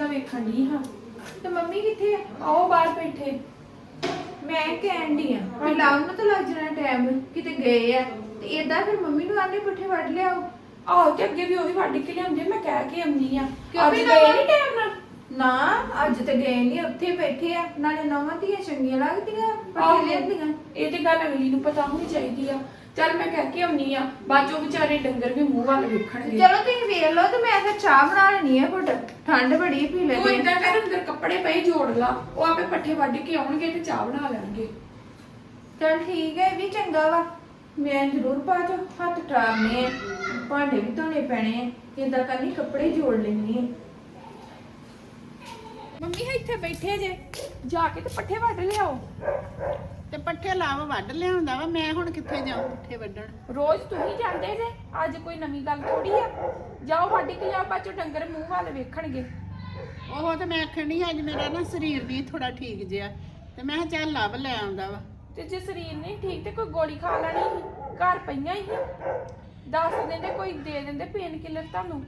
ਦਾ ਵੇਖਣ ਦੀ ਹਾਂ। ਤੇ ਮੰਮੀ ਕਿੱਥੇ ਆ? ਆਓ ਬਾਹਰ ਬੈਠੇ। ਮੈਂ ਕਹਿਣ ਦੀ ਆ ਵੀ ਲਾਉਣ ਨੂੰ ਤਾਂ ਲੱਗ ਜਾਣਾ ਟਾਈਮ ਕਿਤੇ ਗਏ ਆ। ਤੇ ਏਦਾਂ ਫਿਰ ਮੰਮੀ ਨੂੰ ਆਨੇ ਪੁੱਠੇ ਵੱਢ ਲਿਆਓ। ਆਹੋ ਤੇ ਅੱਗੇ ਵੀ ਉਹੀ ਵੱਢ ਕੇ ਲਿਆਉਂਦੇ ਮੈਂ ਕਹਿ ਕੇ ਆਉਂਦੀ ਆ ਕਿਉਂ ਵੀ ਨਾ- ਨੀ ਟਾਈਮ ਨਾਲ? ਨਾ ਅੱਜ ਤੇ ਗਏ ਨਹੀਂ ਉੱਥੇ ਬੈਠੇ ਆ। ਨਾਲੇ ਨਵਾਂ ਦੀਆਂ ਚੰਗੀਆਂ ਲੱਗਦੀਆਂ ਲੈਂਦੀਆਂ ਇਹ ਤੇ ਗੱਲ ਅਗਲੀ ਨੂੰ ਪਤਾ ਹੋਣੀ ਚਾਹੀਦੀ ਆ। ਚੱਲ ਮੈਂ ਕਹਿ ਕੇ ਆਉਣੀ ਆ ਬਾਜੋ ਵਿਚਾਰੇ ਡੰਗਰ ਵੀ ਮੂੰਹ ਵੱਲ ਵੇਖਣਗੇ। ਚਲੋ ਤੁਸੀਂ ਵੇਖ ਲਓ ਤੇ ਮੈਂ ਫਿਰ ਚਾਹ ਬਣਾ ਲੈਣੀ ਆ ਘੁੱਟ। ਠੰਡ ਬੜੀ ਪੀ ਤੂੰ ਲੈਂਦੇ ਇਦਾਂ ਕਰ ਅੰਦਰ ਕੱਪੜੇ ਪਏ ਜੋੜ ਲਾ ਉਹ ਆਪੇ ਪੱਠੇ ਵੱਢ ਕੇ ਆਉਣਗੇ ਤੇ ਚਾਹ ਬਣਾ ਲੈਣਗੇ। ਚਲ ਠੀਕ ਹੈ ਇਹ ਵੀ ਚੰਗਾ ਵਾ। ਮੈਂ ਜ਼ਰੂਰ ਬਾਅਦ ਚੋਂ ਹੱਥ ਟਾਰਨੇ ਆ ਭਾਂਡੇ ਵੀ ਧੋਣੇ ਪੈਣੇ ਆ ਇਦਾਂ ਕਰਨੀ ਕੱਪੜੇ ਜੋੜ ਲੈਣੀ ਆ। ਮੰਮੀ ਇੱਥੇ ਬੈਠੇ ਜੇ ਜਾ ਕੇ ਤੇ ਪੱਠੇ ਵੱਢ ਲਿਆਓ। ਤੇ ਪੱਠੇ ਲਾਵਾ ਵੱਢ ਲਿਆਉਂਦਾ ਵਾ ਮੈਂ ਹੁਣ ਕਿੱਥੇ ਜਾਵਾਂ ਪੱਠੇ ਵੱਢਣ? ਰੋਜ਼ ਤੁਸੀਂ ਜਾਂਦੇ ਜੇ ਅੱਜ ਕੋਈ ਨਵੀਂ ਗੱਲ ਥੋੜੀ ਆ। ਜਾਓ ਵੱਢ ਕੇ ਲਿਆਓ ਬਾਜੋ ਡੰਗਰ ਮੂੰਹ ਵੱਲ ਵੇਖਣਗੇ। ਉਹ ਤੇ ਮੈਂ ਆਖਣ ਅੱਜ ਮੇਰਾ ਨਾ ਸਰੀਰ ਨਹੀਂ ਥੋੜਾ ਠੀਕ ਜਿਆ ਤੇ ਮੈਂ ਕਿਹਾ ਚੱਲ ਲੱਭ ਲੈ ਆਉਂਦਾ ਵਾ। ਤੇ ਜੇ ਸਰੀਰ ਨਹੀਂ ਠੀਕ ਤੇ ਕੋਈ ਗੋਲੀ ਖਾ ਲੈਣੀ ਸੀ ਘਰ ਪਈਆਂ ਹੀ ਦੱਸ ਦਿੰਦੇ ਕੋਈ ਦੇ ਦਿੰਦੇ ਪੇਨ ਕਿਲਰ ਤੁਹਾਨੂੰ।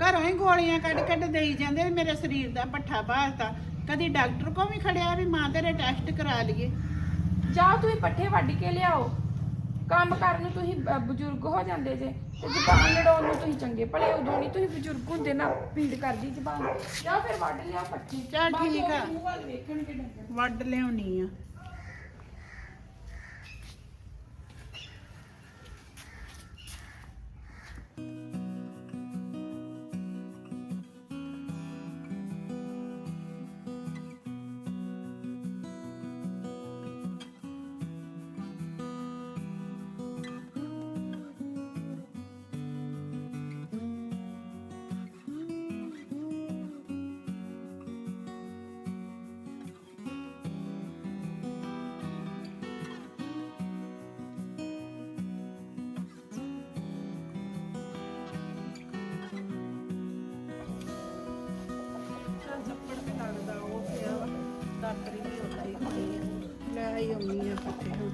ਘਰੋਂ ਹੀ ਗੋਲੀਆਂ ਕੱਢ ਕੱਢ ਦੇਈ ਜਾਂਦੇ ਮੇਰੇ ਸਰੀਰ ਦਾ ਪੱਠਾ ਭਾਲਤਾ। ਕਦੀ ਡਾਕਟਰ ਕੋ ਵੀ ਖੜਿਆ ਵੀ ਮਾਂ ਤੇਰੇ ਟੈਸਟ ਕਰਾ ਲਈਏ। ਜਾਓ ਤੁਸੀਂ ਪੱਠੇ ਵੱਢ ਕੇ ਲਿਆਓ। ਕੰਮ ਕਰਨ ਨੂੰ ਤੁਸੀਂ ਬ- ਬਜ਼ੁਰਗ ਹੋ ਜਾਂਦੇ ਜੇ। ਤੇ ਜ਼ਬਾਨ ਲੜਾਉਣ ਨੂੰ ਤੁਸੀਂ ਚੰਗੇ ਭਲੇ ਉਦੋਂ ਨਹੀਂ ਤੁਸੀਂ ਬਜ਼ੁਰਗ ਹੁੰਦੇ ਨਾ ਪੀੜ ਕਰਦੀ ਜ਼ਬਾਨ। ਜਾਓ ਫਿਰ ਵੱਢ ਲਿਆਓ ਪੱਠੇ। ਚੱਲ ਬਾਅਦ ਚੋਂ ਠੀਕ ਆ। ਮੂੰਹ ਵੱਲ ਵੇਖਣਗੇ ਡੰਗਰ। ਵੱਢ ਲਿਆਉਣੀ ਆ। ਲੱਗਦਾ ਉਹ ਪਿਆ ਵਾ ਦਾਤਰੀ ਵੀ ਉੱਥੇ ਹੀ ਖੜੀ ਆ। ਲੈ ਆਈ ਆਉਣੀ ਆ ਪੱਠੇ ਹੁਣ।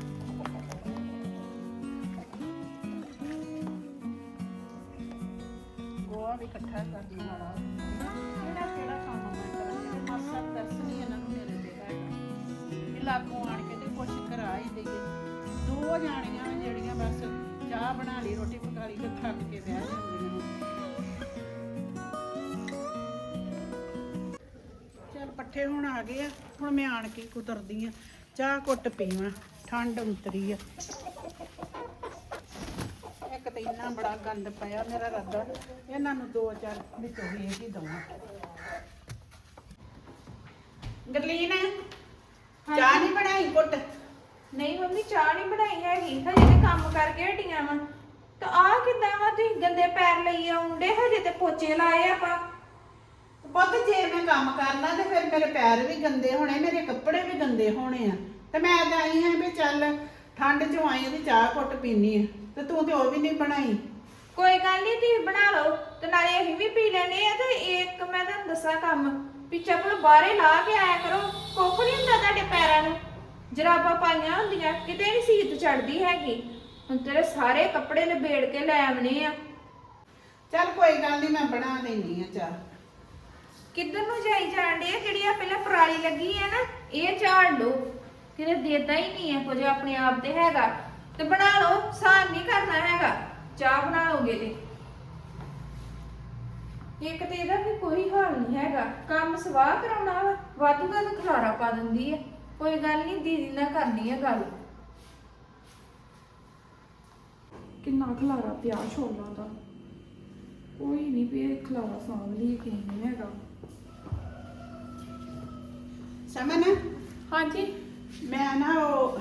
ਗੋਆ ਵੀ ਇਕੱਠਾ ਕਰਨ ਵਾਲਾ। ਕਿਹੜਾ ਕਿਹੜਾ ਕੰਮ ਮੈਂ ਕਰਾਂ ਮਾਸਾ ਦੱਸ ਨਹੀਂ ਇਹਨਾਂ ਨੂੰ ਮੇਰੇ ਤੇ ਹੈਗਾ। ਇਹ ਲਾਗੋਂ ਆਣ ਕੇ ਤੇ ਕੁਛ ਕਰਾ ਹੀ ਦਈਏ। ਦੋ ਜਾਣੀਆਂ ਵਾਂ ਜਿਹੜੀਆਂ ਬਸ ਚਾਹ ਬਣਾ ਲਈ, ਰੋਟੀ ਪਕਾ ਲਈ ਤੇ ਥੱਕ ਕੇ ਬਹਿ ਜਾਂਦੀਆਂ ਪੱਠੇ ਹੁਣ ਆ ਗਏ ਆ। ਹੁਣ ਮੈਂ ਆਣ ਕੇ ਕੁਤਰਦੀ ਆ। ਚਾਹ ਘੁੱਟ ਪੀਵਾਂ। ਠੰਡ ਉਤਰੀ ਆ। ਇੱਕ ਤੇ ਇੰਨਾ ਬੜਾ ਗੰਦ ਪਿਆ ਮੇਰਾ ਰੱਦਾ। ਇਹਨਾਂ ਨੂੰ ਦੋ ਚਾਰ ਵਿੱਚੋਂ ਵੇਚ ਹੀ ਦਵਾਂ। ਗਰਲੀਨ ਚਾਹ ਨਹੀਂ ਬਣਾਈ ਘੁੱਟ? ਨਹੀਂ ਮੰਮੀ ਚਾਹ ਨਹੀਂ ਬਣਾਈ ਹੈਗੀ। ਹਜੇ ਤੇ ਕੰਮ ਕਰਕੇ ਹਟੀਆਂ ਵਾ। ਤਾਂ ਆ ਕਿਦਾਂ ਵਾ ਤੁਸੀਂ ਗੰਦੇ ਪੈਰ ਲਈ ਆਉਂਦੇ? ਹਜੇ ਤੇ ਪੋਚੇ ਲਾਏ ਆਪਾਂ। ਪੁੱਤ ਜੇ ਮੈਂ ਕੰਮ ਕਰਨਾ ਤੇ ਫਿਰ ਮੇਰੇ ਪੈਰ ਵੀ ਗੰਦੇ ਹੋਣੇ ਮੇਰੇ ਕੱਪੜੇ ਵੀ ਗੰਦੇ ਹੋਣੇ ਆ। ਤੇ ਮੈਂ ਤਾਂ ਆਈ ਹਾਂ ਵੀ ਚੱਲ ਠੰਡ ਚ ਆਈ ਆ ਤੇ ਚਾਹ ਘੁੱਟ ਪੀਨੀ ਆ। ਤੇ ਤੂੰ ਤੇ ਉਹ ਵੀ ਨਹੀਂ ਬਣਾਈ। ਕੋਈ ਗੱਲ ਨਹੀਂ ਤੁਸੀਂ ਬਣਾ ਲਓ। ਤੇ ਨਾਲੇ ਅਸੀਂ ਵੀ ਪੀ ਲੈਣੇ ਆ ਤੇ ਇੱਕ ਮੈਂ ਤੁਹਾਨੂੰ ਦੱਸਾਂ ਕੰਮ ਵੀ ਚੱਪਲ ਬਾਹਰੇ ਲਾ ਕੇ ਆਇਆ ਕਰੋ। ਕੁੱਖ ਨਹੀਂ ਹੁੰਦਾ ਤੁਹਾਡੇ ਪੈਰਾਂ ਨੂੰ। ਜਰਾਬਾਂ ਪਾਈਆਂ ਹੁੰਦੀਆਂ ਕਿਤੇ ਨਹੀਂ ਸੀਤ ਚੜਦੀ ਹੈਗੀ। ਹੁਣ ਤੇਰੇ ਸਾਰੇ ਕੱਪੜੇ ਲਬੇੜ ਕੇ ਲੈ ਆਵਣੇ ਆ। ਚੱਲ ਕੋਈ ਗੱਲ ਨਹੀਂ ਮੈਂ ਬਣਾ ਲੈਣੀ ਆ ਚਾਹ। ਕਿੱਧਰ ਨੂੰ ਜਾਈ ਜਾਣ ਆ? ਜਿਹੜੀ ਆ ਪਹਿਲਾਂ ਪਰਾਲੀ ਲੱਗੀ ਹੈ ਨਾ, ਇਹ ਝਾੜ ਲਓ। ਕਿਤੇ ਦੇਦਾ ਹੀ ਨਹੀਂ ਹੈ ਕੁਝ, ਆਪਣੇ ਆਪ ਤੇ ਹੈਗਾ। ਤੇ ਬਣਾ ਲਓ, ਸਾਨ ਨਹੀਂ ਕਰਨਾ ਹੈਗਾ। ਚਾਹ ਬਣਾ ਲਓਗੇ ਤੇ। ਇੱਕ ਤੇ ਇਹਦਾ ਵੀ ਕੋਈ ਹਾਲ ਨਹੀਂ ਹੈਗਾ। ਕੰਮ ਸਵਾਹ ਕਰਾਉਣਾ ਵਾ ਵਾਧੂ ਦਾ ਤਾਂ ਖਲਾਰਾ ਪਾ ਦਿੰਦੀ ਹੈ ਕੋਈ ਗੱਲ ਨਹੀਂ, ਦੀਦੀ ਨਾਲ ਕਰਨੀ ਹੈ ਗੱਲ। ਕਿੰਨਾ ਖਲਾਰਾ ਪਿਆ ਛੋਲਾਂ ਦਾ। ਕੋਈ ਨਹੀਂ ਵੀ ਖਲਾਰਾ ਸਾਂਭ ਲਈ ਕਿਸੇ ਨਹੀਂ ਹੈਗਾ। ਸਮਨ ਹਾਂਜੀ। ਮੈਂ ਨਾ ਉਹ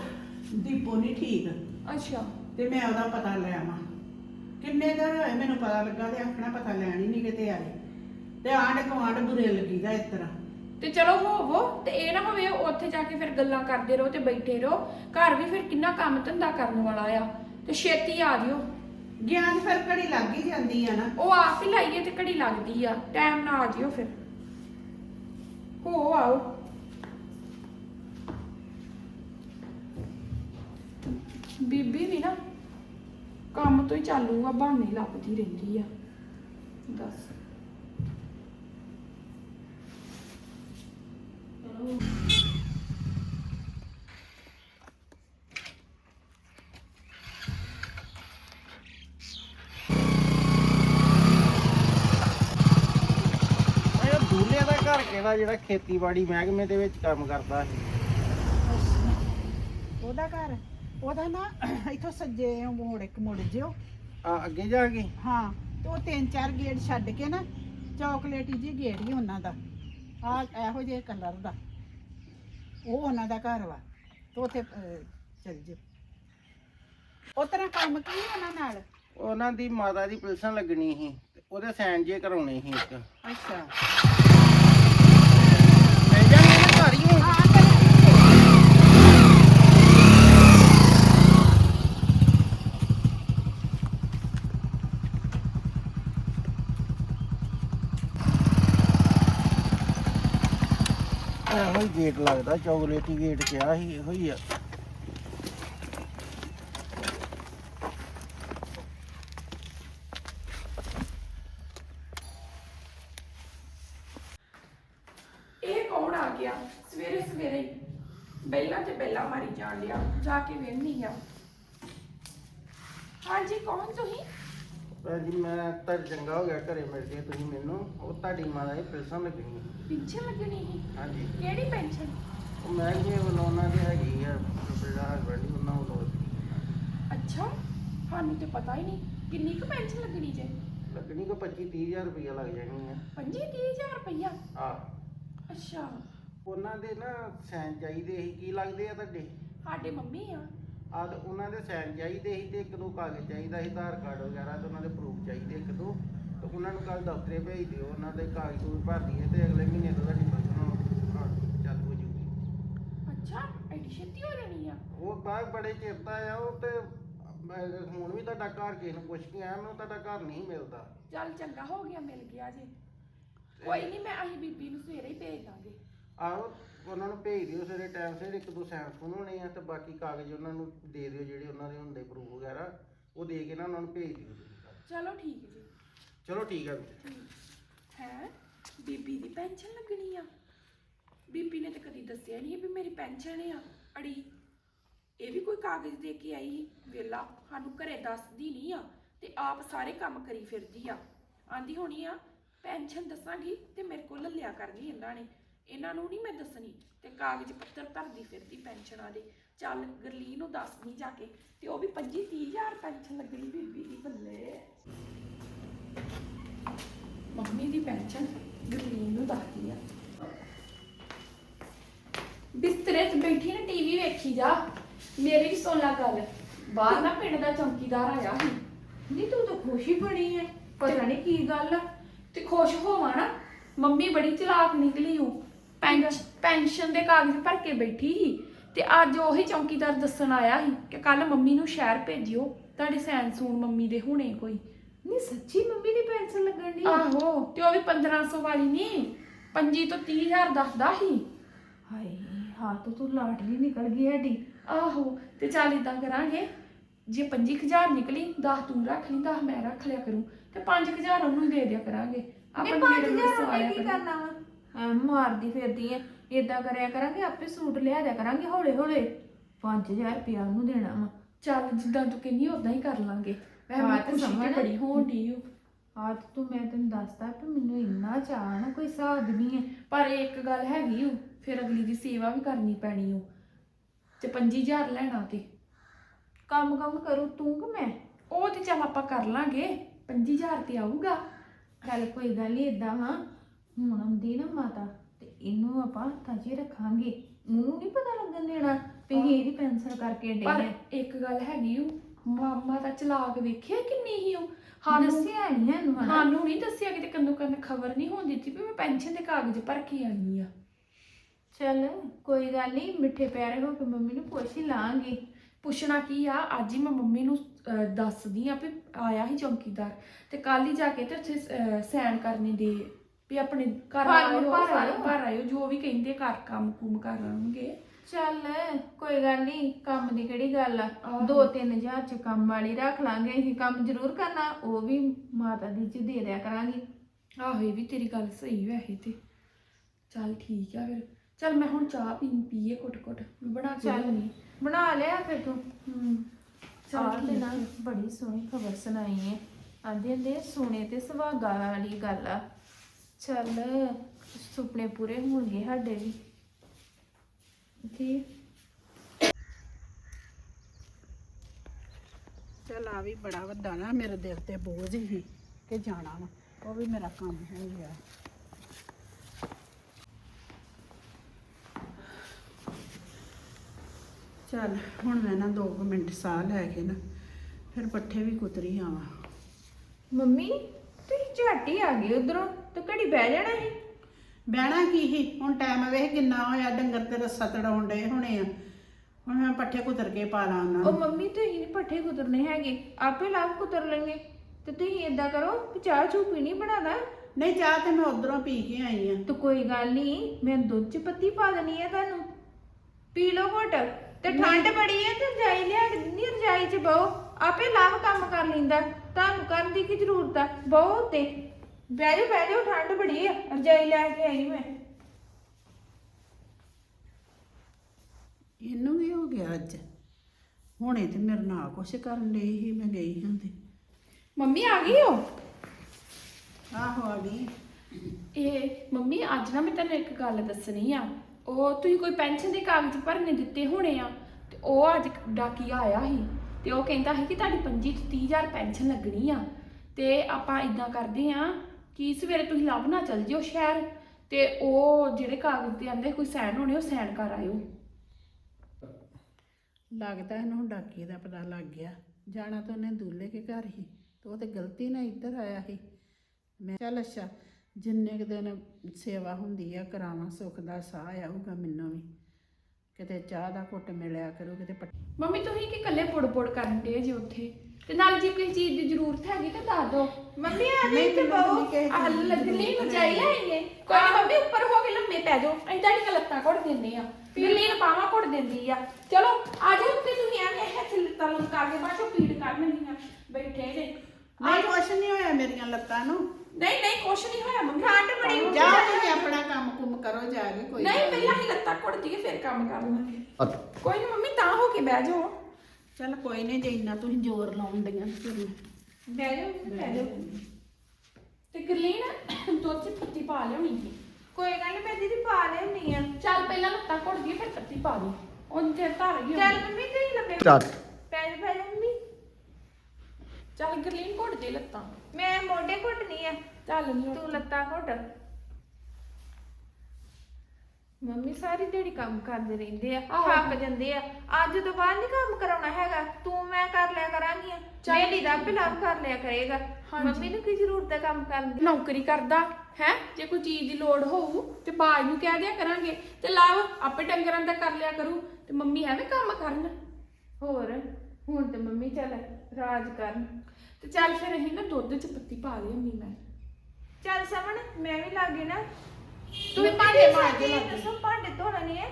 ਦੀਪੋ ਨਹੀਂ ਠੀਕ। ਅੱਛਾ। ਤੇ ਮੈਂ ਉਹਦਾ ਪਤਾ ਲੈ ਆਵਾਂ। ਕਿੰਨੇ ਦਿਨ ਹੋਏ ਮੈਨੂੰ ਪਤਾ ਲੱਗਾ ਤੇ ਆਖਣਾ ਪਤਾ ਲੈਣ ਹੀ ਨਹੀਂ ਕਿਤੇ ਆਏ। ਤੇ ਆਂਢ ਗੁਆਂਢ ਬੁਰੇ ਲੱਗੀਦਾ ਇਸ ਤਰ੍ਹਾਂ। ਤੇ ਚਲੋ ਹੋਵੋ ਤੇ ਇਹ ਨਾ ਹੋਵੇ ਉੱਥੇ ਜਾ ਕੇ ਫਿਰ ਗੱਲਾਂ ਕਰਦੇ ਰਹੋ ਤੇ ਬੈਠੇ ਰਹੋ। ਘਰ ਵੀ ਫਿਰ ਕਿੰਨਾ ਕੰਮ ਧੰਦਾ ਕਰਨ ਵਾਲਾ ਆ। ਤੇ ਛੇਤੀ ਆ ਜਿਓ। ਗਿਆਨ ਫਿਰ ਘੜੀ ਲੱਗ ਹੀ ਜਾਂਦੀ ਆ ਨਾ। ਉਹ ਆਪ ਹੀ ਲਾਈਏ ਤੇ ਘੜੀ ਲੱਗਦੀ ਆ। ਟਾਈਮ ਨਾਲ ਆ ਜਿਓ ਫਿਰ। ਹੋ ਆਓ। ਬੀਬੀ ਵੀ ਨਾ ਕੰਮ ਤੋਂ ਹੀ ਚਾਲੂ ਆ ਬਹਾਨੇ ਲੱਭਦੀ ਰਹਿੰਦੀ ਆ। ਦੱਸ। ਇਹ ਦਾ ਘਰ ਕਿਹੜਾ ਜਿਹੜਾ ਖੇਤੀਬਾੜੀ ਮਹਿਕਮੇ ਦੇ ਵਿੱਚ ਕੰਮ ਕਰਦਾ ਸੀ? ਉਹਦਾ ਘਰ? ਉਹਦਾ ਨਾ ਇੱਥੋਂ ਸੱਜੇ ਮੋੜ ਇੱਕ ਮੁੜ ਜਿਓ। ਆ ਅੱਗੇ ਜਾ ਕੇ? ਹਾਂ ਤੇ ਉਹ ਤਿੰਨ ਚਾਰ ਗੇਟ ਛੱਡ ਕੇ ਨਾ ਚਾਕਲੇਟੀ ਜੀ ਗੇਟ ਹੀ ਉਹਨਾਂ ਦਾ। ਆ ਇਹੋ ਜਿਹੇ ਕਲਰ ਦਾ। ਉਹ ਉਹਨਾਂ ਦਾ ਘਰ ਵਾ। ਤੇ ਉੱਥੇ ਅਹ, ਚੱਲ ਜਿਓ। ਉਹ ਤਰ੍ਹਾਂ ਕੰਮ ਕੀ ਉਹਨਾਂ ਨਾਲ? ਉਹਨਾਂ ਦੀ ਮਾਤਾ ਦੀ ਪਿਲਸਨ ਲੱਗਣੀ ਸੀ ਤੇ ਉਹਦੇ ਸਾਈਨ ਜੇ ਕਰਾਉਣੇ ਸੀ ਇੱਕ। ਅੱਛਾ। ਮਿਲ ਜਾਣਗੇ ਨਾ ਘਰ ਹੀ ਹੁਣ? ਹਾਂ ਚੱਲ ਇਹੋ ਹੀ ਗੇਟ ਲੱਗਦਾ ਚਾਕਲੇਟੀ ਗੇਟ ਕਿਹਾ ਸੀ ਇਹੋ ਹੀ ਆ। ਇਹ ਕੌਣ ਆ ਗਿਆ? ਸਵੇਰੇ ਸਵੇਰੇ ਹੀ। ਬੈਲਾਂ ਤੇ ਬੈਲਾਂ ਮਾਰੀ ਜਾਣ ਲਿਆ ਜਾ ਕੇ ਵੇਖਣੀ ਆ। ਹਾਂਜੀ, ਕੌਣ ਤੁਸੀਂ? ਭੈਣ ਜੀ ਮੈਂ ਤਾਂ ਚੰਗਾ ਹੋ ਗਿਆ ਘਰੇ ਮਿਲ ਕੇ ਤੁਸੀਂ ਮੈਨੂੰ। ਉਹ ਤੁਹਾਡੀ ਮਾਤਾ ਦੀ ਪਿਲਸਨ ਲੱਗਣੀ ਸੀ। ਪਿੱਛੇ ਲੱਗਣੀ ਸੀ? ਹਾਂਜੀ। ਕਿਹੜੀ ਪੈਨਸ਼ਨ ਉਹ ਮੈਂ ਜੀ ਵੱਲੋਂ ਉਹਨਾਂ ਦੇ ਹੈਗੀ ਆ ਜਿਹੜਾ ਹਸਬੰਡ ਹੀ ਉਹਨਾਂ ਵੱਲੋਂ ਅੱਛਾ ਸਾਨੂੰ ਤੇ ਪਤਾ ਹੀ ਨਹੀਂ। ਕਿੰਨੀ ਕੁ ਪੈਨਸ਼ਨ ਲੱਗਣੀ ਜੇ? ਲੱਗਣੀ ਕੋ 25 30000 ਰੁਪਇਆ ਲੱਗ ਜਾਣੀ ਆ। 25 30000 ਰੁਪਈਆ? ਆ ਅੱਛਾ। ਉਹਨਾਂ ਦੇ ਨਾ ਸਾਈਨ ਚਾਹੀਦੇ ਸੀ ਕੀ ਲੱਗਦੇ ਆ ਤੁਹਾਡੇ? ਸਾਡੇ ਮੰਮੀ ਆ। ਆ ਤੇ ਉਹਨਾਂ ਦੇ ਸਾਈਨ ਚਾਹੀਦੇ ਸੀ ਤੇ ਇੱਕ ਦੋ ਕਾਗਜ਼ ਚਾਹੀਦਾ ਸੀ ਆਧਾਰ ਕਾਰਡ ਵਗੈਰਾ ਤੇ ਉਹਨਾਂ ਦੇ ਪ੍ਰੂਫ ਚਾਹੀਦੇ ਇੱਕ ਦੋ। ਤੇ ਉਹਨਾਂ ਨੂੰ ਕੱਲ ਦਫ਼ਤਰੇ ਭੇਜ ਦਿਓ ਉਹਨਾਂ ਦੇ ਕਾਗਜ਼ ਕੋਈ ਭਰ ਦਈਏ ਤੇ ਅਗਲੇ ਮਹੀਨੇ ਤੋਂ ਤੁਹਾਡੀ ਪਰਸਨਲ ਚਾਲੂ ਹੋ ਜੂਗੀ ਅੱਛਾ ਐਡੀ ਛੇਤੀ ਹੋ ਜਾਣੀ ਆ? ਉਹ ਬਾਅਦ ਬੜੇ ਚਿਰਤਾ ਆ ਉਹ ਤੇ ਮੈਂ ਹੁਣ ਵੀ ਤੁਹਾਡਾ ਘਰ ਕਿਸੇ ਨੂੰ ਪੁੱਛ ਕੇ ਆਇਆ ਮੈਨੂੰ ਤੁਹਾਡਾ ਘਰ ਨਹੀਂ ਮਿਲਦਾ। ਚੱਲ ਚੰਗਾ ਹੋ ਗਿਆ ਮਿਲ ਗਿਆ ਜੇ। ਕੋਈ ਨਹੀਂ ਮੈਂ ਆਹੀ ਬੀਬੀ ਨੂੰ ਸਵੇਰੇ ਹੀ ਭੇਜ ਦਾਂਗੇ। ਆਹੋ ਉਹਨਾਂ ਨੂੰ ਭੇਜ ਦਿਓ ਸਵੇਰੇ ਟਾਈਮ ਸਿਰ ਇੱਕ ਦੋ ਸਾਈਨ ਸੁਣ ਹੋਣੇ ਆ ਤੇ ਬਾਕੀ ਕਾਗਜ਼ ਉਹਨਾਂ ਨੂੰ ਦੇ ਦਿਓ ਜਿਹੜੇ ਉਹਨਾਂ ਦੇ ਹੁੰਦੇ ਪ੍ਰੂਫ ਵਗੈਰਾ ਉਹ ਦੇ ਕੇ ਨਾ ਉਹਨਾਂ ਨੂੰ ਭੇਜ ਦਿਓ। ਚਲੋ ਠੀਕ ਜੀ। ਚਲੋ ਠੀਕ ਵੀਰ। ਹੈ? ਬੀਬੀ ਦੀ ਪੈਨਸ਼ਨ ਲੱਗਣੀ ਆ? ਬੀਬੀ ਨੇ ਤਾਂ ਕਦੀ ਦੱਸਿਆ ਨਹੀਂ ਵੀ ਮੇਰੀ ਪੈਨਸ਼ਨ ਆ। ਅੜੀ ਇਹ ਵੀ ਕੋਈ ਕਾਗਜ਼ ਦੇ ਕੇ ਆਈ ਸੀ। ਵੇਲਾ ਸਾਨੂੰ ਘਰੇ ਦੱਸਦੀ ਨਹੀਂ ਆ ਤੇ ਆਪ ਸਾਰੇ ਕੰਮ ਕਰੀ ਫਿਰਦੀ ਆ। ਆਂਦੀ ਹੋਣੀ ਆ ਪੈਨਸ਼ਨ ਦੱਸਾਂਗੀ ਤੇ ਮੇਰੇ ਕੋਲ ਲਿਆ ਕਰਨੀ ਇਹਨਾਂ ਨੇ। ਇਹਨਾਂ ਨੂੰ ਨਹੀਂ ਮੈਂ ਦੱਸਣੀ। ਤੇ ਕਾਗਜ਼ ਪੱਤਰ ਭਰਦੀ ਫਿਰਦੀ ਪੈਨਸ਼ਨਾਂ ਦੇ। ਚੱਲ ਗਰਲੀ ਨੂੰ ਦੱਸਦੀ ਜਾ ਕੇ। ਤੇ ਉਹ ਵੀ 25 30000 ਪੈਨਸ਼ਨ ਲੱਗਣੀ ਬੀਬੀ ਦੀ ਬੱਲੇ। ਮੰਮੀ ਦੀ ਪੈਨਸ਼ਨ ਗਰਲੀਨ ਨੂੰ ਦੱਸਦੀ ਆ। ਬਿਸਤਰੇ ਚ ਬੈਠੀ ਨਾ ਟੀਵੀ ਵੇਖੀ ਜਾ। ਮੇਰੀ ਵੀ ਸੁਣ ਲਾ ਗੱਲ। ਬਾਹਰ ਨਾ ਪਿੰਡ ਦਾ ਚੌਕੀਦਾਰ ਆਇਆ ਸੀ। ਨਹੀਂ ਤੂੰ ਤਾਂ ਖੁਸ਼ੀ ਬਣੀ ਐ। ਪਤਾ ਨਹੀਂ ਕੀ ਗੱਲ ਆ। ਤੇ ਖੁਸ਼ ਹੋਵਾਂ ਨਾ। ਮੰਮੀ ਬੜੀ ਚਲਾਕ ਨਿਕਲੀ ਉਹ ਪੈਨਸ਼- ਪੈਨਸ਼ਨ ਦੇ ਕਾਗਜ਼ ਭਰ ਕੇ ਬੈਠੀ ਸੀ ਤੇ ਅੱਜ ਉਹੀ ਚੌਕੀਦਾਰ ਦੱਸਣ ਆਇਆ ਸੀ ਕਿ ਕੱਲ ਮੰਮੀ ਨੂੰ ਸ਼ਹਿਰ ਭੇਜਿਓ ਤੁਹਾਡੇ ਸੈਨ ਸੂਨ ਮੰਮੀ ਦੇ ਹੁਣੇ ਕੋਈ। ਨਹੀਂ ਸੱਚੀ ਮੰਮੀ ਦੀ ਪੈਨਸ਼ਨ ਲੱਗਣ ਦੀ ਆਹੋ ਤੇ ਉਹ ਵੀ 1500 ਵਾਲੀ ਨਹੀਂ 25 ਤੋਂ 30000 ਦੱਸਦਾ ਸੀ। ਹਾਏ ਹਾਂ ਤਾਂ ਤੂੰ ਲਾਟਰੀ ਨਿਕਲ ਗਈ ਐਡੀ। ਆਹੋ ਤੇ ਚੱਲ ਇਦਾਂ ਕਰਾਂਗੇ ਜੇ 25000 ਨਿਕਲੀ 10 ਤੂੰ ਰੱਖ ਲਈ 10 ਮੈਂ ਰੱਖ ਲਿਆ ਕਰੂੰ ਤੇ 5000 ਉਹਨੂੰ ਦੇ ਦਿਆ ਕਰਾਂਗੇ। ਨਹੀਂ ਆਪਾਂ 5000 ਨੇੜੇ ਰੁਪਏ ਸਵਾਇਆ ਕੀ। ਕਰਨਾ ਵਾ? ਐ ਮਾਰਦੀ ਫਿਰਦੀ ਐ। ਏਦਾਂ ਕਰਿਆ ਕਰਾਂਗੇ ਆਪੇ ਸੂਟ ਲਿਆ ਦਿਆ ਕਰਾਂਗੇ ਹੌਲੇ ਹੌਲੇ। 5000 ਰੁਪਇਆ ਉਹਨੂੰ ਦੇਣਾ ਵਾ। ਚੱਲ ਜਿੱਦਾਂ ਤੂੰ ਕਹਿੰਦੀ ਉਦਾਂ ਹੀ ਕਰ ਲਾਂਗੇ। ਮੈਂ ਹਾਂ ਤੇ ਸਮਝ। ਬੜੀ ਹੋਣ ਓ। ਤੇ ਤੂੰ ਮੈਂ ਤੈਨੂੰ ਦੱਸਦਾ ਕਿ ਮੈਨੂੰ ਇੰਨਾ ਚਾਹ ਨਾ ਕੋਈ ਹਿਸਾਬ ਨਹੀਂ ਹੈ ਪਰ ਇੱਕ ਗੱਲ ਹੈਗੀ ਓ ਫਿਰ ਅਗਲੀ ਦੀ ਸੇਵਾ ਵੀ ਕਰਨੀ ਪੈਣੀ ਓ। ਤੇ 25000 ਲੈਣਾ ਤੇ। ਕੰਮ ਕੰਮ ਕਰੂ ਤੂੰ ਕਿ ਮੈਂ? ਉਹ ਤੇ ਚੱਲ ਆਪਾਂ ਕਰ ਲਾਂਗੇ। 25000 ਤੇ ਆਊਗਾ। ਚੱਲ ਕੋਈ ਗੱਲ ਨਹੀਂ ਏਦਾਂ ਹਾਂ। ਹੁਣ ਆਉਂਦੀ ਨਾ ਮਾਤਾ ਤੇ ਇਹਨੂੰ ਆਪਾਂ ਹੀ ਰੱਖਾਂਗੇ। ਉਹਨੂੰ ਨਹੀਂ ਪਤਾ ਲੱਗਣ ਦੇਣਾ ਵੀ ਇਹ ਇਹਦੀ ਪੈਨਸ਼ਨ ਕਰਕੇ ਡੇ ਪਰ ਇੱਕ ਗੱਲ ਹੈਗੀ ਓ ਮਾਮਾ ਦਾ ਚਲਾਕ ਵੇਖਿਆ ਕਿੰਨੀ ਹੀ ਓ? ਸਾਨੂੰ ਦੱਸਿਆ ਨਹੀਂ ਇਹਨੂੰ ਹਨਾ। ਸਾਨੂੰ ਨਹੀਂ ਦੱਸਿਆ ਕਿਤੇ ਕੰਦੋ ਕੰਦ ਖਬਰ ਨਹੀਂ ਹੋਣ ਦਿੱਤੀ ਵੀ ਮੈਂ ਪੈਨਸ਼ਨ ਦੇ ਕਾਗਜ਼ ਭਰ ਕੇ ਆਈ ਆ। ਚੱਲ ਕੋਈ ਗੱਲ ਨਹੀਂ ਮਿੱਠੇ ਪਿਆਰੇ ਹੋ ਕੇ ਮੰਮੀ ਨੂੰ ਪੁੱਛ ਹੀ ਲਾਂਗੇ। ਪੁੱਛਣਾ ਕੀ ਆ ਅੱਜ ਹੀ ਮੈਂ ਮੰਮੀ ਨੂੰ ਅਹ, ਦੱਸਦੀ ਆ ਵੀ ਆਇਆ ਹੀ ਚੌਕੀਦਾਰ ਤੇ ਕੱਲ ਹੀ ਜਾ ਕੇ ਤੇ ਉੱਥੇ ਸਾਈਨ ਕਰਨੇ ਦੇ ਵੀ ਆਪਣੇ ਘਰ ਫਾਰਮ ਆਇਓ ਭਰ ਫਾਰਮ ਆਇਓ। ਭਰ ਆਇਓ ਜੋ ਵੀ ਕਹਿੰਦੇ ਘਰ ਕੰਮ ਕੁਮ ਕਰਾਂਗੇ ਚੱਲ ਕੋਈ ਗੱਲ ਨਹੀਂ ਕੰਮ ਦੀ ਕਿਹੜੀ ਗੱਲ ਆ? ਆਹੋ। ਦੋ ਤਿੰਨ ਹਜ਼ਾਰ ਚ ਕੰਮ ਵਾਲੀ ਰੱਖ ਲਾਂਗੇ ਅਸੀਂ ਕੰਮ ਜ਼ਰੂਰ ਕਰਨਾ ਉਹ ਵੀ ਮਾਤਾ ਦੀ ਚ ਦੇ ਦਿਆ ਕਰਾਂਗੇ। ਆਹੋ ਇਹ ਵੀ ਤੇਰੀ ਗੱਲ ਸਹੀ ਵੈਸੇ ਤੇ। ਚੱਲ ਠੀਕ ਆ ਫਿਰ। ਚੱਲ ਮੈਂ ਹੁਣ ਚਾਹ ਪੀ ਪੀਏ ਘੁੱਟ ਮੈਂ ਬਣਾ ਕੇ ਚੱਲ। ਲਿਆਉਣੀ ਬਣਾ ਲਿਆ ਫਿਰ ਤੂੰ। ਹੂੰ ਚੱਲ ਆਹ ਤੇ ਠੀਕ ਨਾ ਬੜੀ ਸੋਹਣੀ ਖਬਰ ਸੁਣਾਈ ਹੈ ਆਂਦੇ ਹੁੰਦੇ ਸੋਨੇ ਤੇ ਸੁਹਾਗਾ ਵਾਲੀ ਗੱਲ ਆ। ਚੱਲ ਸੁਪਨੇ ਪੂਰੇ ਹੋਣਗੇ ਸਾਡੇ ਵੀ। ਠੀਕ। ਚੱਲ ਆ ਵੀ ਬੜਾ ਵੱਡਾ ਨਾ ਮੇਰੇ ਦਿਲ ਤੇ ਬੋਝ ਹੀ ਕਿ ਜਾਣਾ ਵਾ ਉਹ ਵੀ ਮੇਰਾ ਕੰਮ ਹੋ ਗਿਆ ਚੱਲ ਹੁਣ ਮੈਂ ਨਾ 2 ਮਿੰਟ ਸਾਹ ਲੈ ਕੇ ਨਾ ਫਿਰ ਪੱਠੇ ਵੀ ਕੁਤਰੀ ਆਵਾਂ। ਮੰਮੀ ਤੁਸੀਂ ਝਾਟੀ ਆ ਗਏ ਉਧਰੋਂ? ਤੇ ਘੜੀ ਬਹਿ ਜਾਣਾ ਸੀ? ਬਹਿਣਾ ਕੀ ਹੀ ਹੁਣ ਟਾਈਮ ਵੇਖ ਕਿੰਨਾ ਹੋਇਆ ਡੰਗਰ ਤੇ ਰੱਸਾ ਤੜਾਉਣ ਡਏ ਹੋਣੇ ਆ। ਹੁਣ ਮੈਂ ਪੱਠੇ ਕੁਤਰ ਕੇ ਪਾ ਲਾਂ ਉਹਨਾਂ ਉਹ ਨੂੰ। ਮੰਮੀ ਤੁਸੀਂ ਨਹੀਂ ਪੱਠੇ ਕੁਤਰਨੇ ਹੈਗੇ। ਆਪੇ ਲਾਭ ਕੁਤਰ ਲੈਣਗੇ ਤੇ ਤੁਸੀਂ ਏਦਾਂ ਕਰੋ ਕਿ ਚਾਹ ਚੂ ਪੀਣੀ ਬਣਾਦਾ ਨਹੀਂ ਚਾਹ ਤੇ ਮੈਂ ਉਧਰੋਂ ਪੀ ਕੇ ਆਈ ਆ। ਤੇ ਕੋਈ ਗੱਲ ਨਹੀਂ ਮੈਂ ਦੁੱਧ ਚ ਪੱਤੀ ਪਾ ਦੇਣੀ ਹੈ ਤੁਹਾਨੂੰ। ਪੀ ਲਓ ਘੁੱਟ। ਤੇ ਠੰਡ ਬੜੀ ਹੈ ਤੇ ਰਜਾਈ ਲਿਆ ਕੇ ਦਿੰਦੀ ਰਜਾਈ ਚ ਬਹੁ। ਆਪੇ ਲਾਭ ਕੰਮ ਕਰ ਲੈਂਦਾ। ਤੁਹਾਨੂੰ ਕਰਨ ਦੀ ਕੀ ਜ਼ਰੂਰਤ ਆ? ਬਹੁ ਤੇ। ਬਹਿ ਜਾਓ ਬਹਿ ਜਾਓ ਠੰਡ ਬੜੀ ਹੈ ਰਜਾਈ ਲੈ ਕੇ ਆਈ ਮੈਂ। ਇਹਨੂੰ ਵੀ ਹੋ ਗਿਆ ਅੱਜ। ਹੁਣੇ ਤੇ ਮੇਰੇ ਨਾਲ ਕੁਛ ਕਰਨ ਲਈ ਹੀ ਮੈਂ ਗਈ ਹਾਂ ਤੇ। ਮੰਮੀ ਆ ਗਈ ਹੋ ਆਹੋ ਆ ਗਈ। ਇਹ ਮੰਮੀ ਅੱਜ ਨਾ ਮੈਂ ਤੈਨੂੰ ਇੱਕ ਗੱਲ ਦੱਸਣੀ ਆ। ਉਹ ਤੁਸੀਂ ਕੋਈ ਪੈਨਸ਼ਨ ਦੇ ਕਾਗਜ਼ ਭਰਨੇ ਦਿੱਤੇ ਹੋਣੇ ਆ ਤੇ ਉਹ ਅੱਜ ਡਾਕੀ ਆਇਆ ਸੀ। ਤੇ ਉਹ ਕਹਿੰਦਾ ਸੀ ਕਿ ਤੁਹਾਡੀ 25 ਤੋਂ 30000 ਪੈਨਸ਼ਨ ਲੱਗਣੀ ਆ। ਤੇ ਆਪਾਂ ਇਦਾਂ ਕਰਦੇ ਆ ਕਿ ਸਵੇਰੇ ਤੁਸੀਂ ਲੱਭ ਨਾ ਚੱਲ ਜਿਓ ਸ਼ਹਿਰ ਤੇ ਉਹ ਜਿਹੜੇ ਕਾਗਜ਼ ਤੇ ਆਂਦੇ ਕੋਈ ਸਾਈਨ ਹੋਣੇ ਉਹ ਸਾਈਨ ਕਰ ਆਇਓ। ਲੱਗਦਾ ਇਹਨੂੰ ਡਾਕੀ ਦਾ ਪਤਾ ਲੱਗ ਗਿਆ। ਜਾਣਾ ਤਾਂ ਉਹਨੇ ਦੂਲੇ ਕੇ ਘਰ ਹੀ ਤੇ ਉਹ ਤੇ ਗਲਤੀ ਨਾਲ ਇੱਧਰ ਆਇਆ ਸੀ। ਮੈਂ ਚੱਲ ਅੱਛਾ ਜਿੰਨੇ ਕੁ ਦਿਨ ਸੇਵਾ ਹੁੰਦੀ ਆ ਕਰਾਵਾਂ ਸੁੱਖ ਦਾ ਸਾਹ ਆਊਗਾ ਮੈਨੂੰ ਵੀ। ਕਿਤੇ ਚਾਹ ਦਾ ਘੁੱਟ ਮਿਲਿਆ ਕਰੂ ਕਿਤੇ ਪੱਟ- ਮੰਮੀ ਤੁਸੀਂ ਕੀ ਇਕੱਲੇ ਪੁੜ-ਪੁੜ ਕਰਨ ਦੇ ਜੇ ਉੱਥੇ? ਤੇ ਨਾਲ ਜੇ ਕਿਸੇ ਚੀਜ਼ ਦੀ ਜ਼ਰੂਰਤ ਹੈਗੀ ਤਾਂ ਦੱਸ ਦਿਓ। ਮੰਮੀ ਆ ਨਹੀਂ, ਗਈ ਤੇ ਮੈਨੂੰ ਬਹੁ। ਨਹੀਂ ਕਿਸੇ ਆ ਚੀਜ਼ ਦੀ ਲੱਗਣੀ ਜ਼ਰੂਰਤ ਮਚਾਈ ਹੈਗੀ। ਲੈਣਗੇ ਕੋਈ ਨੀ ਮੰਮੀ ਉੱਪਰ ਹੋ ਕੇ ਲੰਮੇ ਪੈ ਜਾਓ। ਅਸੀਂ ਤੁਹਾਡੀ ਲੱਤਾਂ ਘੁੱਟ ਦਿੰਦੇ ਆ ਨੂੰ ਬਾਹਾਂ ਘੁੱਟ ਦਿੰਦੀ ਆ। ਚਲੋ ਆ ਜਾਓ ਉੱਤੇ ਤੁਸੀਂ ਐਵੇਂ ਹੱਥ ਲੱਤਾਂ ਨੂੰ ਕਰ ਕੇ ਬਾਅਦ ਚੋਂ ਪੀੜ ਕਰ ਲੈਂਦੀਆਂ ਬੈਠੇ ਜੇ। ਨਹੀਂ ਕੁਛ ਨਹੀਂ ਹੋਇਆ ਮੇਰੀਆਂ ਲੱਤਾਂ ਨੂੰ। ਨਹੀਂ ਨਹੀਂ ਕੁਛ ਨਹੀਂ ਹੋਇਆ ਮੰਮੀ। ਠੰਡ ਬੜੀ ਜਾ ਤੁਸੀਂ ਆਪਣਾ ਕੰਮ ਕੁਮ ਕਰੋ ਜਾ ਕੇ ਕੋਈ ਨਹੀਂ ਗੱਲ ਪਹਿਲਾਂ ਹੀ ਲੱਤਾਂ ਘੁੱਟ ਦਈਏ ਫਿਰ ਕੰਮ ਕਰ ਲਾਂਗੇ। ਕੋਈ ਨਹੀਂ ਮੰਮੀ ਤਾਂ ਹੋ ਕੇ ਬਹਿ ਜਾਓ। ਚੱਲ ਕੋਈ ਨਹੀਂ ਜੇ ਇੰਨਾ ਤੁਸੀਂ ਜ਼ੋਰ ਲਾਉਣ ਦੀਆਂ ਫਿਰ ਮੈਂ ਬਹਿ ਜਾਓ ਬਹਿ ਜਾਓ। ਤੇ ਗਰਲੀਨ ਦੁੱਧ ਚ ਪੱਤੀ ਪਾ ਲਿਆਉਣੀ ਸੀ? ਕੋਈ ਗੱਲ ਨਹੀਂ ਮੈਂ ਦੀਦੀ ਪਾ ਲੈਣੀ ਆ। ਚੱਲ ਪਹਿਲਾਂ ਲੱਤਾਂ ਘੁੱਟ ਦਈਏ ਫਿਰ ਪੱਤੀ ਪਾ ਲਈ ਉਹਨ ਤੇ ਧਰ ਗਈ ਚੱਲ ਮੰਮੀ ਤੁਸੀਂ ਲੱਗੇ ਚੱਲ। ਪੈ ਜਾ ਪੈ ਜਾ ਮੰਮੀ। ਚੱਲ ਗਰਲੀਨ ਘੁੱਟ ਦੇ ਲੱਤਾਂ। ਮੈਂ ਮੋਢੇ ਘੁੱਟਣੀ ਆ। ਚੱਲ ਤੂੰ ਲੱਤਾਂ ਘੁੱਟ। ਮੰਮੀ ਸਾਰੀ ਦਿਹਾੜੀ ਕੰਮ ਕਰਦੇ ਰਹਿੰਦੇ ਆ ਆਹੋ। ਥੱਕ ਜਾਂਦੇ ਆ। ਅੱਜ ਤੋਂ ਬਾਅਦ ਨਹੀਂ ਕੰਮ ਕਰਾਉਣਾ ਹੈਗਾ। ਤੂੰ ਮੈਂ ਕਰ ਲਿਆ ਕਰਾਂਗੀ ਚੱਲ। ਮੇਲੀ ਦਾ ਪਿਲਾਪ ਕਰ ਲਿਆ ਕਰੇਗਾ। ਹਾਂਜੀ। ਮੰਮੀ ਨੂੰ ਕੀ ਜ਼ਰੂਰਤ ਹੈ ਕੰਮ ਕਰਨ ਦੀ? ਨੌਕਰੀ ਕਰਦਾ ਹੈ? ਜੇ ਕੋਈ ਚੀਜ਼ ਦੀ ਲੋੜ ਹੋਊ ਤੇ ਬਾਜ ਨੂੰ ਕਹਿ ਦਿਆ ਕਰਾਂਗੇ। ਤੇ ਲਾਵ ਆਪੇ ਡੰਗਰਾਂ ਦਾ ਕਰ ਲਿਆ ਕਰੂ। ਤੇ ਮੰਮੀ ਐਵੇਂ ਕੰਮ ਕਰਨ? ਹੋਰ ਹੁਣ ਤੇ ਮੰਮੀ ਚੱਲ ਰਾਜ ਕਰਨ। ਤੇ ਚੱਲ ਫਿਰ ਅਸੀਂ ਨਾ ਦੁੱਧ 'ਚ ਪੱਤੀ ਪਾ ਲਿਆਉਣੀ ਮੈਂ। ਚੱਲ ਸਮਣ ਮੈਂ ਵੀ ਲੱਗੇ ਨਾ। ਕਿਹੜੀ ਮਾਂਜ ਸਬਜ਼ੀ? ਲੱਗ। ਦੱਸੋ ਭਾਂਡੇ ਧੋਣਾ ਨਹੀਂ ਹੈ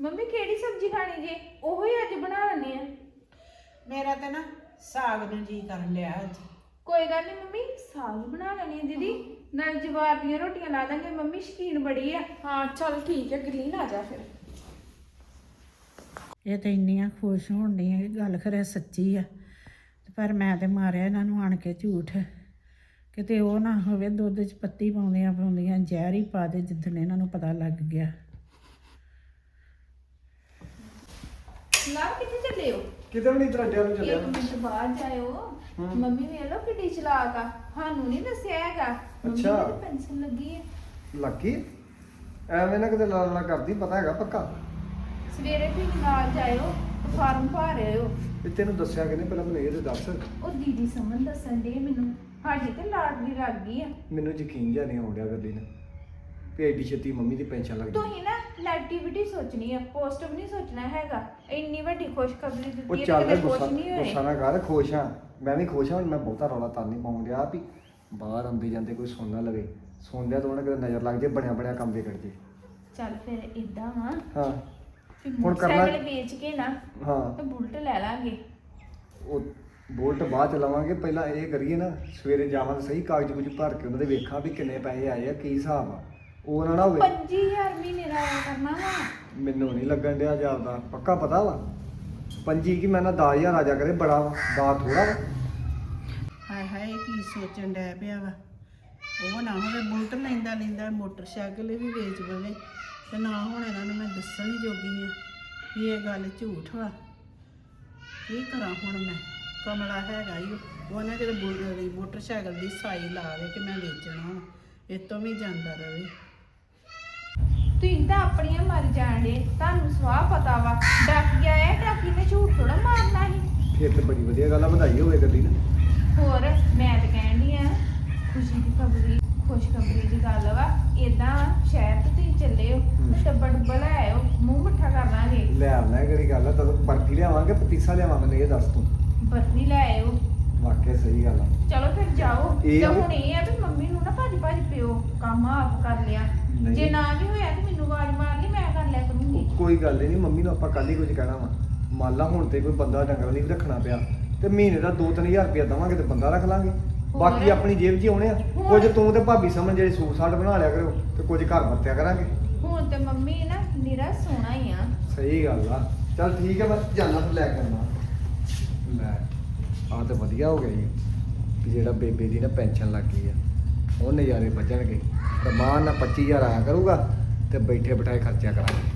ਮੰਮੀ ਕਿਹੜੀ ਸਬਜ਼ੀ ਖਾਣੀ ਜੇ? ਉਹੀ ਅੱਜ ਬਣਾ ਲੈਣੀ ਆ। ਮੇਰਾ ਤੇ ਨਾ ਸਾਗ ਨੂੰ ਜੀ ਕਰਨ ਲਿਆ ਅੱਜ। ਕੋਈ ਗੱਲ ਨਹੀਂ ਮੰਮੀ ਸਾਗ ਬਣਾ ਲੈਣੀ ਹੈ ਦੀਦੀ। ਨਾਲ ਜਵਾਰ ਦੀਆਂ ਰੋਟੀਆਂ ਲਾ ਦਾਂਗੇ। ਮੰਮੀ ਸ਼ਕੀਨ ਬੜੀ ਆ। ਹਾਂ ਚੱਲ ਠੀਕ ਹੈ ਗਰਲੀਨ ਆ ਜਾ ਫਿਰ। ਇਹ ਤੇ ਇੰਨੀਆਂ ਖੁਸ਼ ਹੋਣ ਡੀਆਂ ਕਿ ਗੱਲ ਖਰੇ ਸੱਚੀ ਆ। ਪਰ ਮੈਂ ਤੇ ਮਾਰਿਆ ਇਹਨਾਂ ਨੂੰ ਆਣ ਕੇ ਝੂਠ। ਕਿਤੇ ਉਹ ਨਾ ਹੋਵੇ ਦੁੱਧ 'ਚ ਪੱਤੀ ਪਾਉਂਦੀਆਂ ਪਾਉਂਦੀਆਂ ਜ਼ਹਿਰ ਹੀ ਪਾ ਦੇ ਜਿੱਦਣ ਇਹਨਾਂ ਨੂੰ ਪਤਾ ਲੱਗ ਗਿਆ। ਲਾਭ ਕਿੱਥੇ ਚੱਲੇ ਹੋ? ਕਿਤੇ ਵੀ ਨਹੀਂ ਤੇਰਾ ਡਿਆ ਨੂੰ ਚੱਲਿਆ ਇੱਕ ਮਿੰਟ ਬਾਹਰ ਜਾਇਓ। ਮੰਮੀ ਵੇਖ ਲਓ ਕਿੱਡੀ ਚਲਾਕ ਆ। ਸਾਨੂੰ ਨਹੀਂ ਦੱਸਿਆ ਹੈਗਾ। ਮੰਮੀ ਅੱਛਾ। ਪੈਨਸ਼ਨ ਲੱਗੀ ਹੈ ਲੱਗੀ? ਐਵੇਂ ਨਾ ਕਿਤੇ ਲਾਲ ਲਾਲ ਕਰਦੀ ਪਤਾ ਹੈਗਾ ਪੱਕਾ? ਸਵੇਰੇ ਤੁਸੀਂ ਨਾਲ ਜਾਇਓ ਫਾਰਮ ਭਰ ਆਇਓ। ਇਹ ਤੈਨੂੰ ਦੱਸਿਆ ਕਿ ਨਹੀਂ ਪਹਿਲਾਂ ਮੈਨੂੰ ਇਹ ਤੇ ਦੱਸ। ਉਹ ਦੀਦੀ ਸਮਨ ਦੱਸਣ ਦੇ ਮੈਨੂੰ। ਸਾਡੀ ਤੇ ਲਾਡਲੀ ਲੱਗ ਗਈ ਆ। ਮੈਨੂੰ ਯਕੀਨ ਜਿਹਾ ਨਹੀਂ ਆਉਂਦਿਆ ਗੱਲੀ ਨੇ ਵੀ ਐਡੀ ਛੇਤੀ ਮੰਮੀ ਦੀ ਪੈਨਸ਼ਨ ਲੱਗ ਗਈ। ਤੁਸੀਂ ਨਾ ਨੈਗੇਟਿਵਿਟੀ ਸੋਚਣੀ ਆ ਪੋਜ਼ਿਟਿਵ ਨਹੀਂ ਸੋਚਣਾ ਹੈਗਾ। ਇੰਨੀ ਵੱਡੀ ਖੁਸ਼ਖਬਰੀ ਉਹ ਦਿੱਤੀ ਹੈ ਚੱਲ ਕਿ ਗੁੱਸਾ ਖੁਸ਼ ਨਹੀਂ ਹੋਏ। ਗੁੱਸਾ ਨਾ ਕਰ ਖੁਸ਼ ਹਾਂ। ਮੈਂ ਵੀ ਖੁਸ਼ ਹਾਂ ਮੈਂ ਬਹੁਤਾ ਰੌਲਾ ਤਾਂ ਨਹੀਂ ਪਾਉਣ ਡਿਆ ਵੀ ਬਾਹਰ ਆਉਂਦੇ ਜਾਂਦੇ ਕੋਈ ਸੁਣ ਨਾ ਲਵੇ। ਸੁਣਦਿਆ ਤਾਂ ਉਹਨਾਂ ਕਿਤੇ ਨਜ਼ਰ ਲੱਗ ਜੇ ਬਣਿਆ ਬਣਿਆ ਕੰਮ ਵਿਗੜ ਜੇ। ਚੱਲ ਫਿਰ ਇਦਾਂ ਵਾ। ਹਾਂ। ਹੁਣ ਕਰਨਾ- ਮੋਟਰਸਾਈਕਲ ਵੇਚ ਕੇ ਨਾ ਹਾਂ। ਤੇ ਬੁਲਟ ਲੈ ਲਾਂਗੇ। ਉਹ ਬੋਲਟ ਬਾਅਦ ਚ ਲਵਾਂਗੇ। ਪਹਿਲਾਂ ਇਹ ਕਰੀਏ ਨਾ ਸਵੇਰੇ ਜਾਵਾਂ ਤਾਂ ਸਹੀ ਕਾਗਜ਼ ਕੁਝ ਭਰ ਕੇ ਉਹਨਾਂ ਦੇ ਵੇਖਾਂ ਵੀ ਕਿੰਨੇ ਪੈਸੇ ਆਏ ਆ ਕੀ ਹਿਸਾਬ ਆ। ਉਹ ਨਾ ਨਾ ਹੋਵੇ। 25000 ਮਹੀਨੇ ਦਾ ਆਇਆ ਕਰਨਾ ਵਾ। ਮੈਨੂੰ ਨਹੀਂ ਲੱਗਣ ਡਿਆ ਜਾਂਦਾ ਪੱਕਾ ਪਤਾ ਵਾ? ਪੰਜੀ ਕੀ ਮੈਂ ਨਾ 10000 ਆ ਜਾ ਕਰੇ ਬੜਾ ਵਾ ਦਾ ਥੋੜਾ ਵਾ। ਹਾਏ ਹਾਏ ਕੀ ਸੋਚਣ ਡੈ ਪਿਆ ਵਾ। ਉਹ ਨਾ ਹੋਵੇ ਬੁਲਟ ਲੈਂਦਾ ਲੈਂਦਾ ਮੋਟਰਸਾਈਕਲ ਵੀ ਵੇਚ ਬਵੇ ਤੇ ਨਾ ਹੁਣ ਇਹਨਾਂ ਨੂੰ ਮੈਂ ਦੱਸਣ ਹੀ ਜੋਗੀ ਆ ਇਹ ਗੱਲ ਝੂਠ ਵਾ। ਕੀ ਕਰਾਂ ਹੁਣ ਮੈਂ? ਕਮਲਾ ਹੈਗਾ ਹੀ ਉਹਨੇ ਕਿਤੇ ਬੁਲਟ ਦੀ ਮੋਟਰਸਾਈਕਲ ਦੀ ਸਾਈ ਲਾ ਦੇ ਕਿ ਮੈਂ ਵੇਚਣਾ ਵਾ। ਇਹ ਤੋਂ ਵੀ ਜਾਂਦਾ ਰਵੇ। ਤੁਸੀਂ ਤਾਂ ਆਪਣੀਆਂ ਮਰ ਜਾਣਦੇ ਤੁਹਾਨੂੰ ਸਵਾਹ ਪਤਾ ਵਾ। ਡਾਕੀਆ ਹੈ ਡਾਕੀ ਨੇ ਝੂਠ ਥੋੜਾ ਮਾਰਨਾ ਸੀ। ਫਿਰ ਤੇ ਬੜੀ ਵਧੀਆ ਗੱਲ ਆ ਵਧਾਈ ਹੋਵੇ ਗੱਡੀ ਨਾ। ਹੋਰ ਮੈਂ ਤਾਂ ਕਹਿੰਦੀ ਆ ਖੁਸ਼ੀ ਦੀ ਖਬਰੀ ਖੁਸ਼ਖਬਰੀ ਦੀ ਗੱਲ ਵਾ। ਇਦਾਂ ਸ਼ਹਿਰ ਤੇ ਤੁਸੀਂ ਚੱਲੇ ਹੋ ਤੇ ਡੱਬਾ ਡੁੱਬਾ ਲੈ ਆਇਓ ਮੂੰਹ ਮਿੱਠਾ ਕਰ ਲਾਂਗੇ। ਲੈ ਆਉਣਾ ਕਿਹੜੀ ਗੱਲ ਆ ਤਦੋਂ ਬਰਫੀ ਲਿਆਵਾਂਗੇ ਪਤੀਸਾ ਲਿਆਵਾਂਗੇ ਮੈਨੂੰ ਇਹ ਦੱਸ ਤੂੰ। ਬਰਫੀ ਲੈ ਆਇਓ। ਵਾਕਿਆ ਸਹੀ ਗੱਲ ਆ। ਚਲੋ ਫਿਰ ਜਾਓ। ਇਹ ਤੇ ਆ ਵੀ- ਹੁਣ ਇਹ ਆ ਵੀ ਮੰਮੀ ਨੂੰ ਨਾ ਭੱਜ ਭੱਜ ਪਿਓ ਕੰਮ ਆਪ ਕਰ ਲਿਆ। ਨਹੀਂ। ਜੇ ਨਾ ਵੀ ਹੋਇਆ ਤੇ ਮੈਨੂੰ ਆਵਾਜ਼ ਮਾਰ ਲਈ ਮੈਂ ਕਰ ਲਿਆ ਕਰੂੰਗੀ। ਕੋਈ ਗੱਲ ਹੀ ਨਹੀਂ ਮੰਮੀ ਨੂੰ ਆਪਾਂ ਕੱਲ ਹੀ ਕੁਝ ਕਹਿਣਾ ਵਾ। ਮੰਨ ਲਾ ਹੁਣ ਤੇ ਕੋਈ ਬੰਦਾ ਡੰਗਰ ਨਹੀਂ ਰੱਖਣਾ ਪਿਆ ਤੇ ਮਹੀਨੇ ਦਾ 2-3000 ਰੁਪਇਆ ਦਵਾਂਗੇ ਤੇ ਬੰਦਾ ਰੱਖ ਲਾਂਗੇ। ਬਾਕੀ। ਆਪਣੀ ਜੇਬ 'ਚ ਹੀ ਆਉਣੇ ਆ। ਕੁਝ ਤੂੰ ਤੇ ਭਾਬੀ ਸਮਝ ਜਿਹੜੇ ਸੂਟ ਸਾਟ ਬਣਾ ਲਿਆ ਕਰੋ ਤੇ ਕੁਝ ਘਰ ਵਰਤਿਆ ਕਰਾਂਗੇ। ਹੁਣ ਤੇ ਮੰਮੀ ਨਾ ਨਿਰਾ ਸੋਹਣਾ ਹੀ ਆ। ਸਹੀ ਗੱਲ ਆ। ਚੱਲ ਠੀਕ ਹੈ ਮੈਂ ਜਾਣਾ ਤੂੰ ਲੈ ਕੇ ਆਉਣਾ। ਲੈ ਆ ਤਾਂ ਵਧੀਆ ਹੋ ਗਿਆ ਜੀ, ਵੀ ਜਿਹੜਾ ਬੇਬੇ ਦੀ ਨਾ ਪੈਨਸ਼ਨ ਲੱਗ ਗਈ ਆ, ਉਹ ਨਜ਼ਾਰੇ ਵੱਜਣਗੇ। ਮਾਂ ਨਾਲ 25000 ਆਇਆ ਕਰੂਗਾ ਤੇ ਬੈਠੇ ਬਿਠਾਏ ਖਰਚਿਆ ਕਰਾਂਗੇ।